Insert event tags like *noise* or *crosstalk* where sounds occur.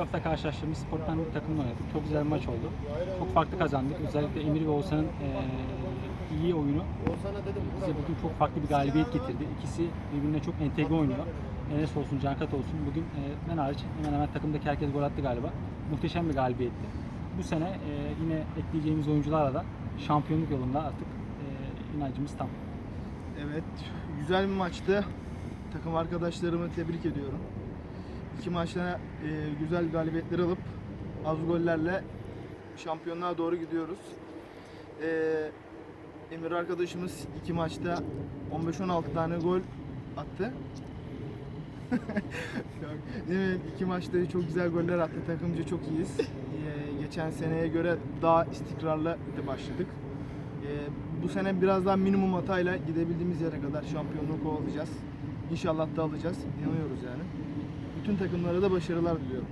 hafta karşılaştığımız Sportman takımla oynadık. Çok güzel bir maç oldu. Çok farklı kazandık. Özellikle Emir ve Oğuzhan'ın eee, iyi oyunu bize bugün çok farklı bir galibiyet getirdi. İkisi birbirine çok entegre oynuyor. Enes olsun, Cankat olsun. Bugün eee, ben hariç hemen hemen takımdaki herkes gol attı galiba. Muhteşem bir galibiyetti. Bu sene eee, yine ekleyeceğimiz oyuncularla da şampiyonluk yolunda artık eee, inancımız tam. Evet, güzel bir maçtı. Takım arkadaşlarımı tebrik ediyorum. İki maçta e, güzel galibiyetler alıp az gollerle şampiyonluğa doğru gidiyoruz. E, Emir arkadaşımız iki maçta 15-16 tane gol attı. *laughs* Değil mi? İki maçta çok güzel goller attı. Takımca çok iyiyiz. E, geçen seneye göre daha istikrarlı başladık. Ee, bu sene biraz daha minimum hatayla gidebildiğimiz yere kadar şampiyonluğu kovalayacağız. İnşallah da alacağız. İnanıyoruz yani. Bütün takımlara da başarılar diliyorum.